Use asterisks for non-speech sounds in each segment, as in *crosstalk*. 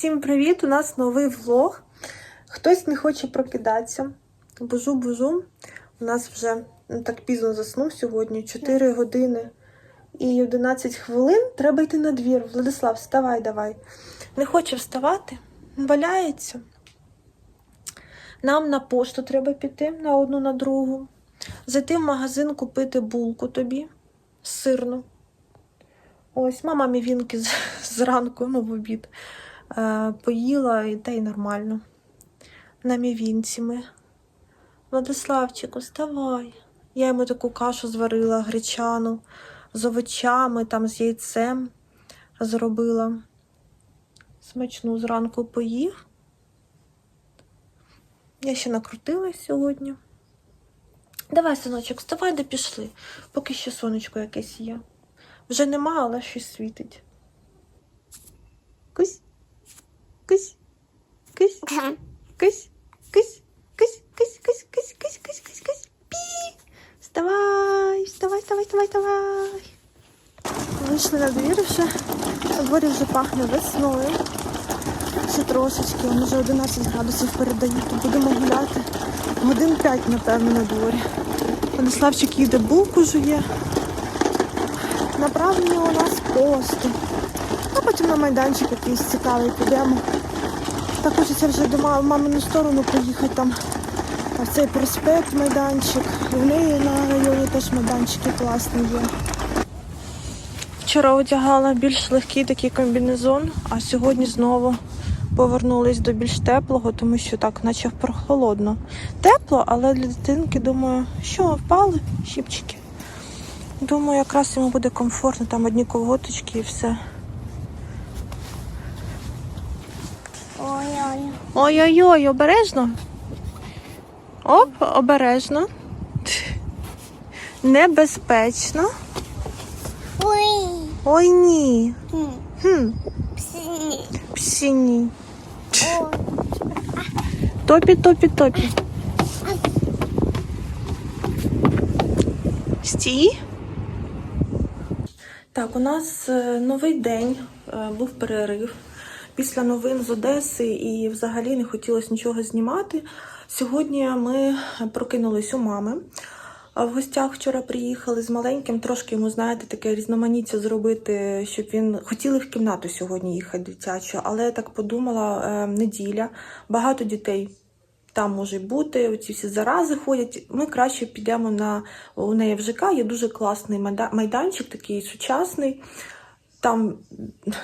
Всім привіт! У нас новий влог. Хтось не хоче прокидатися. Бужу, бужу. У нас вже ну, так пізно заснув сьогодні, 4 години і 11 хвилин. Треба йти на двір. Владислав, вставай, давай. Не хоче вставати, валяється. Нам на пошту треба піти на одну на другу. Зайти в магазин купити булку тобі сирну. Ось, мама мівінки *laughs* зранку, ну, в обід, поїла, і та й нормально. На мівінці ми. Владиславчику, вставай. Я йому таку кашу зварила гречану з овочами, там з яйцем зробила. Смачну зранку поїв. Я ще накрутилась сьогодні. Давай, синочок, вставай, де пішли, поки ще сонечко якесь є. Вже нема, але щось світить. Кусь. Кусь. Кусь. Кусь. Кусь. Кусь. Кусь. Кусь. Кусь. Кусь. Кусь. Кусь. Кусь. Пі. Вставай. Вставай, вставай, вставай, вставай. Вийшли на двір вже. Дворі вже пахне весною. Ще трошечки, он вже 11 градусів передають. То будемо гуляти. Годин 5, напевно, на дворі. Владиславчик їде булку жує. Направлення у нас посту. А потім на майданчик якийсь цікавий підемо. Так хочеться вже до мамину сторону поїхати там. А цей проспект майданчик. І неї на районі теж майданчики класні є. Вчора одягала більш легкий такий комбінезон, а сьогодні знову повернулись до більш теплого, тому що так, наче прохолодно. Тепло, але для дитинки, думаю, що впали щіпчики. Думаю, якраз йому буде комфортно, там одні колготочки і все. Ой-ой-ой, обережно. Оп, обережно. Небезпечно. Ой. Ой ні. Хм, Псі. псіні. Ой. Топі, топі, топі. Стій. Так, у нас е, новий день, е, був перерив. Після новин з Одеси і взагалі не хотілося нічого знімати. Сьогодні ми прокинулись у мами. В гостях вчора приїхали з маленьким, трошки йому, знаєте, таке різноманіття зробити, щоб він хотіли в кімнату сьогодні їхати дитячу, але я так подумала, е, неділя, багато дітей там може бути, оці всі зарази ходять. Ми краще підемо на у неї в ЖК, є дуже класний майданчик, такий сучасний. Там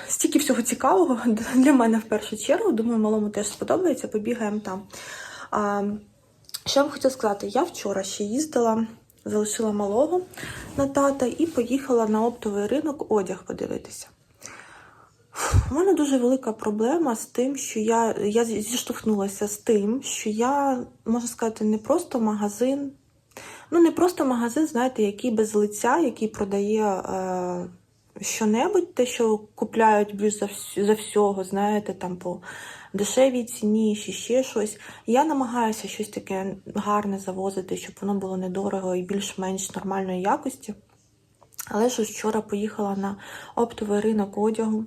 стільки всього цікавого для мене в першу чергу. Думаю, малому теж сподобається, побігаємо там. А, що я вам хотіла сказати? Я вчора ще їздила, залишила малого на тата і поїхала на оптовий ринок одяг подивитися. У мене дуже велика проблема з тим, що я, я зіштовхнулася з тим, що я, можна сказати, не просто магазин, ну не просто магазин, знаєте, який без лиця, який продає е, що-небудь, те, що купляють більш за, за всього, знаєте, там по дешевій ціні, чи ще щось. Я намагаюся щось таке гарне завозити, щоб воно було недорого і більш-менш нормальної якості. Але ж вчора поїхала на оптовий ринок одягу,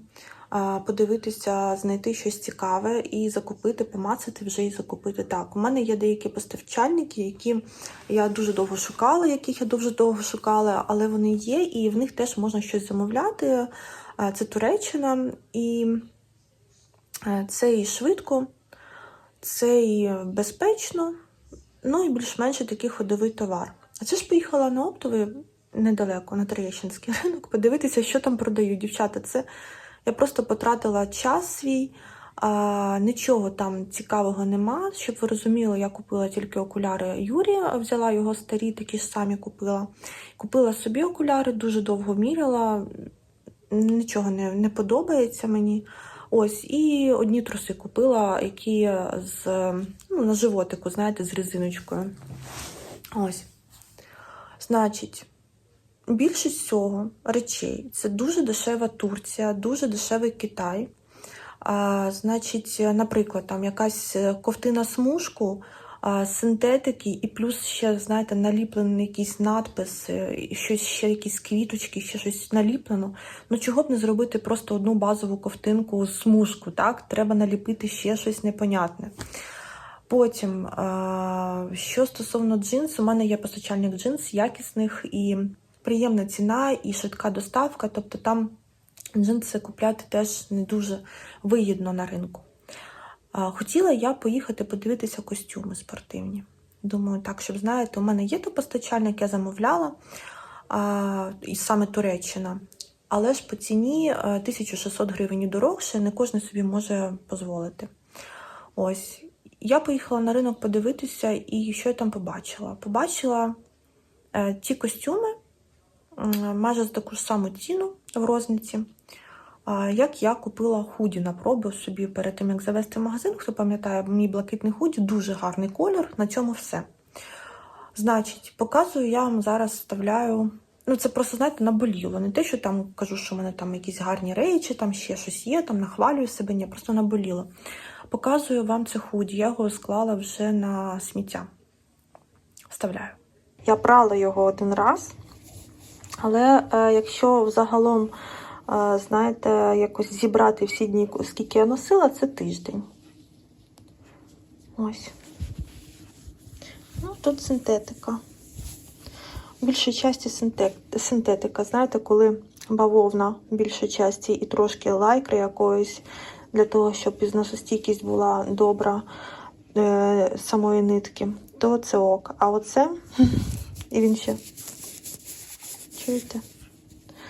подивитися, знайти щось цікаве і закупити, помацати вже і закупити. Так, у мене є деякі поставчальники, які я дуже довго шукала, яких я дуже довго шукала, але вони є, і в них теж можна щось замовляти. Це Туреччина, і е, це і швидко, це і безпечно, ну і більш-менш такий ходовий товар. А це ж поїхала на оптовий недалеко, на Троєщинський ринок, подивитися, що там продають. Дівчата, це я просто потратила час свій, а, нічого там цікавого нема. Щоб ви розуміли, я купила тільки окуляри Юрія, взяла його старі, такі ж самі купила. Купила собі окуляри, дуже довго міряла, нічого не, не подобається мені. Ось, і одні труси купила, які з ну, на животику, знаєте, з резиночкою. Ось. Значить, більшість цього речей це дуже дешева Турція, дуже дешевий Китай. А, значить, наприклад, там якась ковтина смужку а, синтетики, і плюс ще, знаєте, наліплений якийсь надпис, щось ще якісь квіточки, ще щось наліплено. Ну чого б не зробити просто одну базову ковтинку смужку, так? Треба наліпити ще щось непонятне. Потім, а, що стосовно джинс, у мене є постачальник джинс якісних і приємна ціна, і швидка доставка. Тобто там джинси купляти теж не дуже вигідно на ринку. Хотіла я поїхати подивитися костюми спортивні. Думаю, так, щоб знаєте, у мене є то постачальник, я замовляла, і саме Туреччина. Але ж по ціні е, 1600 гривень і дорогше, не кожен собі може дозволити. Ось. Я поїхала на ринок подивитися, і що я там побачила? Побачила е, ті костюми майже за таку ж саму ціну в розниці. Як я купила худі на пробу собі перед тим, як завести магазин, хто пам'ятає, мій блакитний худі, дуже гарний колір, на цьому все. Значить, показую, я вам зараз вставляю. Ну, це просто, знаєте, наболіло. Не те, що там кажу, що в мене там якісь гарні речі, там ще щось є, там нахвалюю себе, ні, просто наболіло. Показую вам це худі, я його склала вже на сміття. Вставляю. Я брала його один раз, але е, якщо взагалом, е, знаєте, якось зібрати всі дні, скільки я носила, це тиждень. Ось. Ну, тут синтетика. В більшій часті синтетика. Знаєте, коли бавовна в більшій часті і трошки лайкри якоїсь, для того, щоб ізносостійкість була добра е, самої нитки, то це ок. А оце, *laughs* і він ще. Чуєте?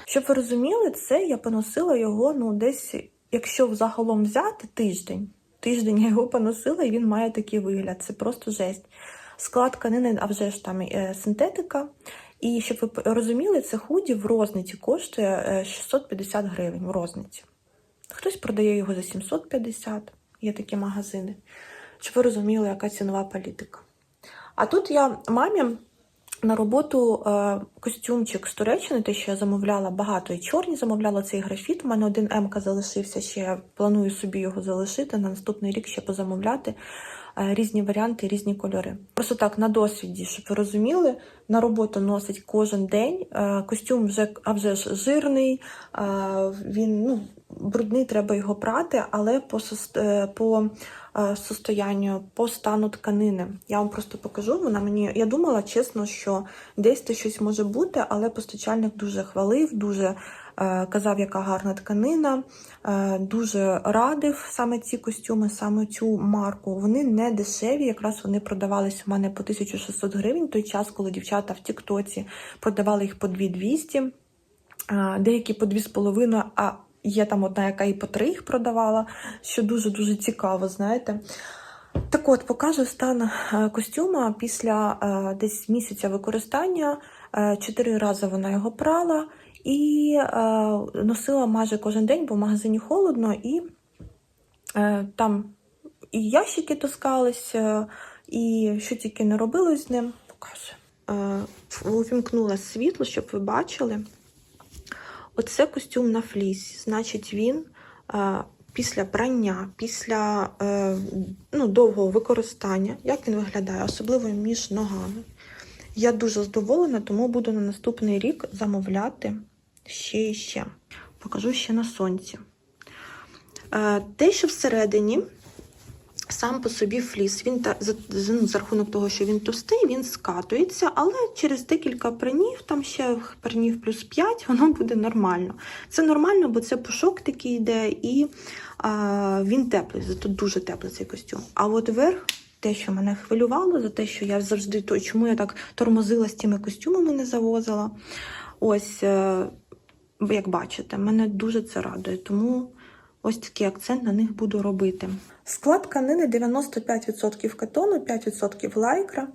Щоб ви розуміли, це я поносила його, ну, десь, якщо взагалом взяти тиждень. Тиждень я його поносила, і він має такий вигляд. Це просто жесть. Склад тканини, а вже ж там е, синтетика. І щоб ви розуміли, це худі в розниці коштує е, 650 гривень в розниці. Хтось продає його за 750, є такі магазини. Щоб ви розуміли, яка цінова політика. А тут я мамі на роботу е, костюмчик з Туреччини, те, що я замовляла багато і чорні, замовляла цей графіт. У мене один М-ка залишився, ще планую собі його залишити на наступний рік ще позамовляти. е, Різні варіанти, різні кольори. Просто так на досвіді, щоб ви розуміли, на роботу носить кожен день. е, Костюм вже а вже ж жирний, він ну, брудний, треба його прати, але по, по е, состоянню, по стану тканини. Я вам просто покажу. Вона мені. Я думала, чесно, що десь це щось може бути, але постачальник дуже хвалив, дуже е, казав, яка гарна тканина, е, дуже радив саме ці костюми, саме цю марку. Вони не дешеві, якраз вони продавались у мене по 1600 гривень. Той час, коли дівчата в Тіктоці продавали їх по 2200, а, деякі по 2,5, а є там одна, яка і по 3 їх продавала, що дуже-дуже цікаво, знаєте. Так от, покажу стан е, костюма після е, десь місяця використання. Е, Чотири рази вона його прала і носила майже кожен день, бо в магазині холодно, і там і ящики таскались, і що тільки не робили з ним. Покажу. Увімкнула світло, щоб ви бачили. Оце костюм на флісі. Значить, він е, після прання, після е, ну, довгого використання, як він виглядає, особливо між ногами. Я дуже задоволена, тому буду на наступний рік замовляти ще і ще. Покажу ще на сонці. Е, те, що всередині, сам по собі фліс, він та, за, ну, за рахунок того, що він товстий, він скатується, але через декілька пранів, там ще пранів плюс 5, воно буде нормально. Це нормально, бо це пушок такий йде, і а, він теплий, зато дуже теплий цей костюм. А от верх, те, що мене хвилювало, за те, що я завжди то, чому я так тормозила з тими костюмами, не завозила. Ось, е, як бачите, мене дуже це радує. Тому ось такий акцент на них буду робити. Склад тканини 95% катону, 5% лайкра.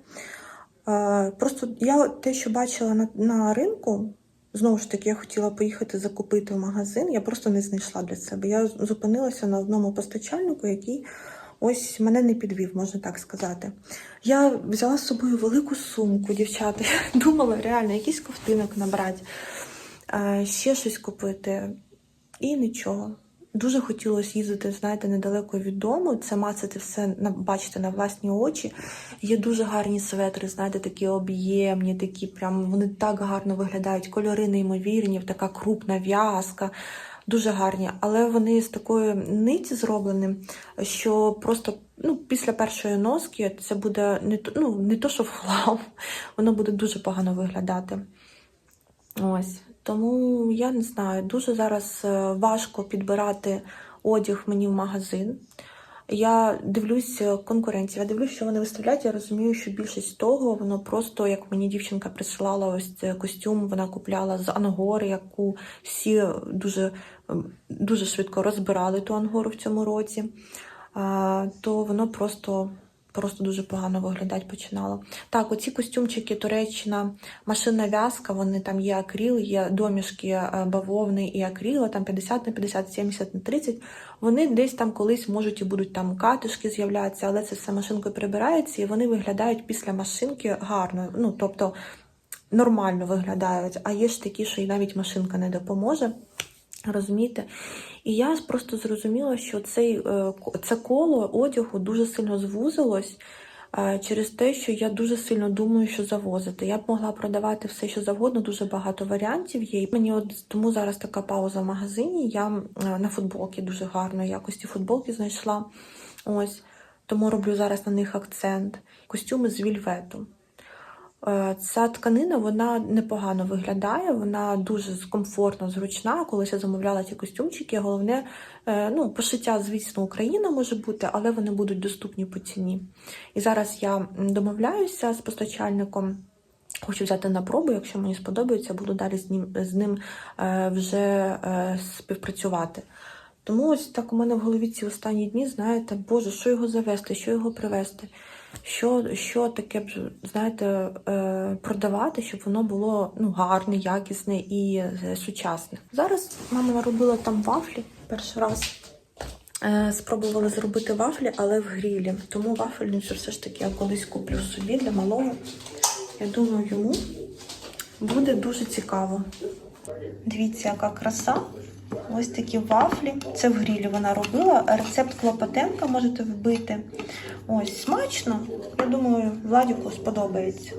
Просто я те, що бачила на, на ринку, знову ж таки, я хотіла поїхати закупити в магазин, я просто не знайшла для себе. Я зупинилася на одному постачальнику, який ось мене не підвів, можна так сказати. Я взяла з собою велику сумку, дівчата. Я думала, реально, якийсь ковтинок набрати, ще щось купити. І нічого. Дуже хотілося їздити, знаєте, недалеко від дому. Це мацати все бачити на власні очі. Є дуже гарні светри, знаєте, такі об'ємні, такі прям вони так гарно виглядають. Кольори неймовірні, така крупна в'язка. Дуже гарні, але вони з такої ниті зроблені, що просто ну, після першої носки це буде не то, ну, не то, що *laughs* в воно буде дуже погано виглядати. Ось. Тому я не знаю, дуже зараз е, важко підбирати одяг мені в магазин. Я дивлюсь е, конкуренцію, я дивлюсь, що вони виставляють. Я розумію, що більшість того, воно просто як мені дівчинка присилала ось цей костюм, вона купляла з ангори, яку всі дуже, дуже швидко розбирали ту ангору в цьому році. То воно просто, просто дуже погано виглядати починало. Так, оці костюмчики Туреччина, машинна в'язка, вони там є акрил, є домішки е, бавовни і акрила, там 50 на 50, 70 на 30. Вони десь там колись можуть і будуть там катишки з'являтися, але це все машинкою прибирається, і вони виглядають після машинки гарно. Ну, тобто нормально виглядають. А є ж такі, що і навіть машинка не допоможе. Розумієте? І я просто зрозуміла, що цей, е, це коло одягу дуже сильно звузилось е, через те, що я дуже сильно думаю, що завозити. Я б могла продавати все, що завгодно, дуже багато варіантів є. І мені от тому зараз така пауза в магазині. Я е, на футболки дуже гарної якості футболки знайшла. Ось. Тому роблю зараз на них акцент. Костюми з вільвету. Е, Ця тканина вона непогано виглядає, вона дуже комфортно, зручна. Колись я замовляла ці костюмчики. Головне, е, ну, пошиття, звісно, Україна може бути, але вони будуть доступні по ціні. І зараз я домовляюся з постачальником. Хочу взяти на пробу, якщо мені сподобається, буду далі з ним, з ним е, вже співпрацювати. Тому ось так у мене в голові ці останні дні, знаєте, Боже, що його завести, що його привезти, що, що таке, знаєте, е, продавати, щоб воно було ну, гарне, якісне і е, сучасне. Зараз мама наробила там вафлі перший раз. Е, Спробували зробити вафлі, але в грілі. Тому вафельницю все ж таки я колись куплю собі для малого. Я думаю, йому буде дуже цікаво. Дивіться, яка краса. Ось такі вафлі. Це в грілі вона робила. Рецепт Клопотенка можете вбити. Ось, смачно. Я думаю, Владіку сподобається.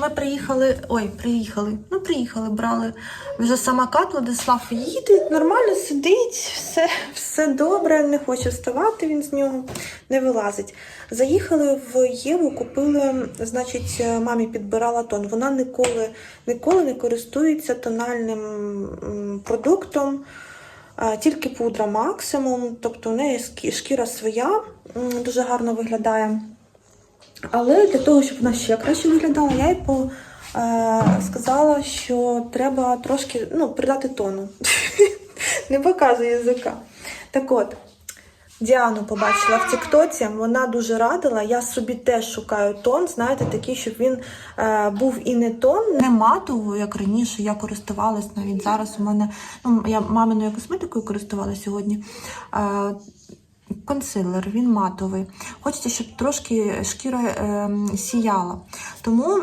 Ми приїхали. Ой, приїхали. Ну, приїхали, брали вже самокат. Владислав їде, нормально сидить, все, все добре, не хоче вставати він з нього, не вилазить. Заїхали в Єву, купили, значить, мамі підбирала тон. Вона ніколи, ніколи не користується тональним продуктом. Тільки пудра максимум, тобто у неї шкіра своя, дуже гарно виглядає. Але для того, щоб вона ще краще виглядала, я їй е, сказала, що треба трошки ну, придати тону. *laughs* Не показує язика. Так от, Діану побачила в Тіктоці, вона дуже радила. Я собі теж шукаю тон, знаєте, такий, щоб він е, був і не тон, не матовий, як раніше. Я користувалась навіть зараз. У мене ну, я маминою косметикою користувалася сьогодні. Е, консилер, він матовий. Хочеться, щоб трошки шкіра е, сіяла. Тому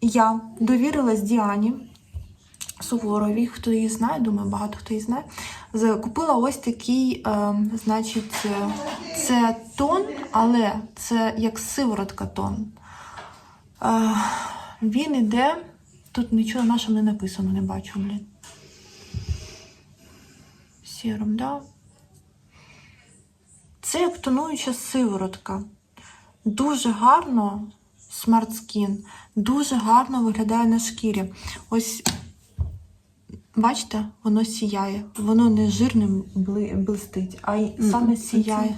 я довірилась Діані. Суворовій, хто її знає, думаю, багато хто її знає. Купила ось такий, е, значить, це тон, але це як сиворотка тон. Е, він іде. Тут нічого нашим не написано, не бачу, блін. Сіром, да? Це як тонуюча сиворотка. Дуже гарно Smart Skin, дуже гарно виглядає на шкірі. Ось Бачите, воно сіяє. Воно не жирним блистить, а й саме сіяє.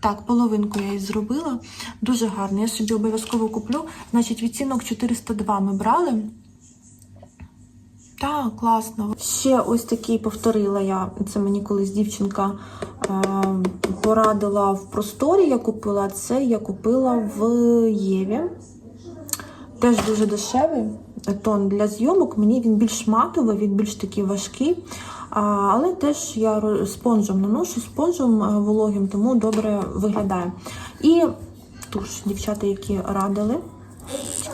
Так, половинку я її зробила. Дуже гарно. Я собі обов'язково куплю. Значить, відцінок 402 ми брали. Так, класно. Ще ось такий повторила я. Це мені колись дівчинка е, порадила в просторі. Я купила це. Я купила в Єві. Теж дуже дешевий тон для зйомок. Мені він більш матовий, він більш такий важкий. Але теж я спонжем наношу, спонжем е, вологим, тому добре виглядає. І туш, дівчата, які радили,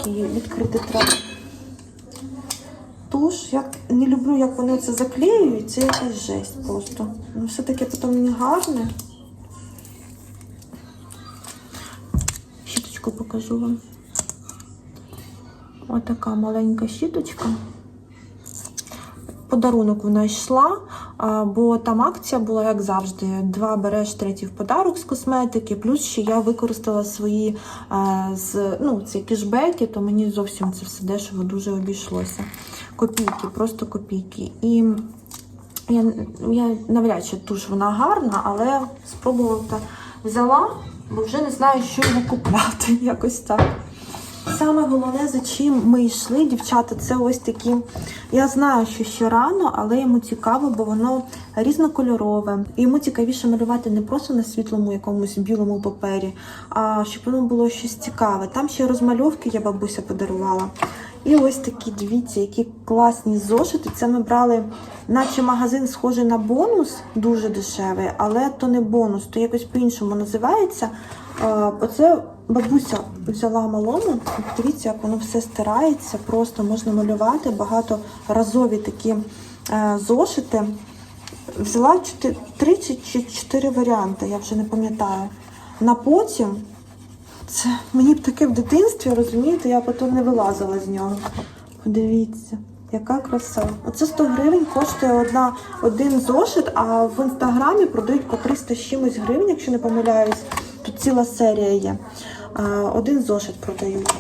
відкрити треба. Туш. Я не люблю, як вони це заклеюють, це якась жесть просто. Ну, все-таки потім не гарне. Щіточку покажу вам. Отака маленька щіточка. Подарунок вона йшла, бо там акція була, як завжди. Два береш третій в подарок з косметики. Плюс ще я використала свої з, ну, ці кешбеки, то мені зовсім це все дешево дуже обійшлося. Копійки, просто копійки. І я, я навряд чи туш вона гарна, але спробувала взяла, бо вже не знаю, що його купляти. *laughs* Якось так. Саме головне, за чим ми йшли, дівчата, це ось такі. Я знаю, що ще рано, але йому цікаво, бо воно різнокольорове. І йому цікавіше малювати не просто на світлому якомусь білому папері, а щоб воно було щось цікаве. Там ще розмальовки я бабуся подарувала. І ось такі, дивіться, які класні зошити. Це ми брали, наче магазин схожий на бонус, дуже дешевий, але то не бонус, то якось по-іншому називається. Оце бабуся взяла малому. Дивіться, як воно все стирається, просто можна малювати багаторазові такі е, зошити. Взяла 4, 3 чи 4 варіанти, я вже не пам'ятаю. На потім це мені б таке в дитинстві, розумієте, я потім не вилазила з нього. Подивіться, яка краса. Оце 100 гривень коштує одна, один зошит, а в інстаграмі продають по 300 з чимось гривень, якщо не помиляюсь. Тут ціла серія є. Один зошит продають.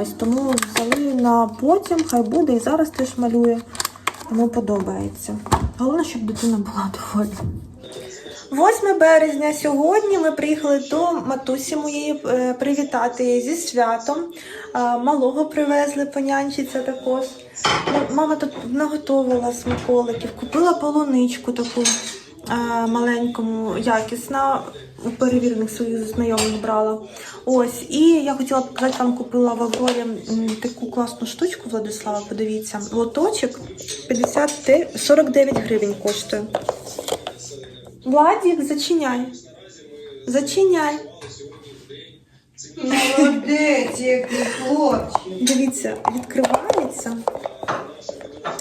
Ось тому взяли на потім, хай буде і зараз теж малює. Йому подобається. Головне, щоб дитина була довольна. 8 березня сьогодні ми приїхали до матусі моєї е, привітати її зі святом. Малого привезли понянчиться також. Мама тут наготовила смаколиків, купила полуничку таку маленькому, якісна. У перевірених своїх знайомих брала. Ось, і я хотіла показати вам, купила в Аврорі таку класну штучку Владислава. Подивіться, лоточок 50, 49 гривень коштує. Владик, зачиняй. Зачиняй. Молодець, який хлопчик. Дивіться, відкривається.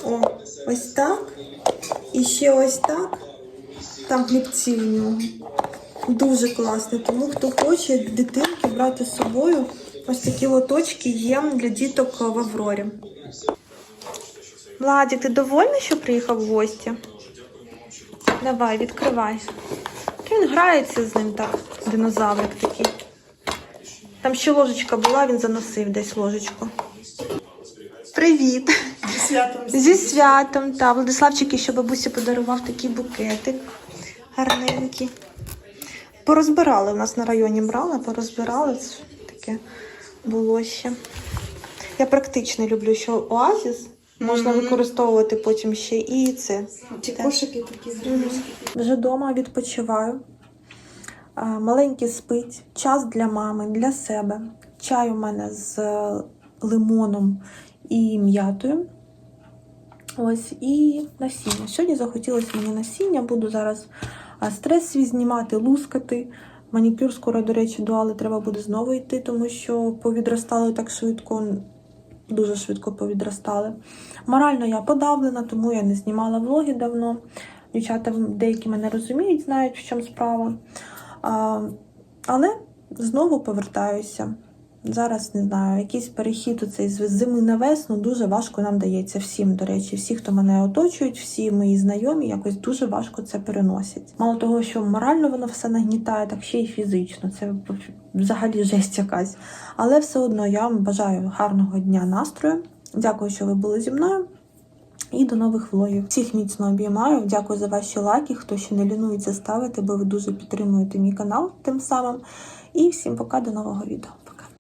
О, ось так. І ще ось так. Там хлібці в нього. Дуже класно. Тому хто хоче дитинки брати з собою, ось такі лоточки є для діток в Аврорі. Владик, ти довольний, що приїхав в гості? Давай, відкривай. Він грається з ним так, динозаврик такий. Там ще ложечка була, він заносив десь ложечку. Привіт! Зі святом. Зі святом, та Владиславчик ще бабусі подарував такий букетик гарненький. Порозбирали в нас на районі брали, порозбирали. Це Таке було ще. Я практично люблю, що оазіс можна використовувати потім ще і це. Ці кошики такі зрозумілі. Вже вдома відпочиваю. Маленький спить, час для мами, для себе. Чай у мене з лимоном і м'ятою. Ось і насіння. Сьогодні захотілося мені насіння. Буду зараз а, стрес свій знімати, лускати. Манікюр скоро, до речі, до Али треба буде знову йти, тому що повідростали так швидко, дуже швидко повідростали. Морально я подавлена, тому я не знімала влоги давно. Дівчата деякі мене розуміють, знають, в чому справа. А, але знову повертаюся. Зараз не знаю, якийсь перехід у цей зими на весну дуже важко нам дається всім. До речі, всі, хто мене оточують, всі мої знайомі, якось дуже важко це переносять. Мало того, що морально воно все нагнітає, так ще й фізично. Це взагалі жесть якась. Але все одно я вам бажаю гарного дня настрою. Дякую, що ви були зі мною. І до нових влогів. Всіх міцно обіймаю. Дякую за ваші лайки. Хто ще не лінується ставити, бо ви дуже підтримуєте мій канал тим самим. І всім пока до нового відео.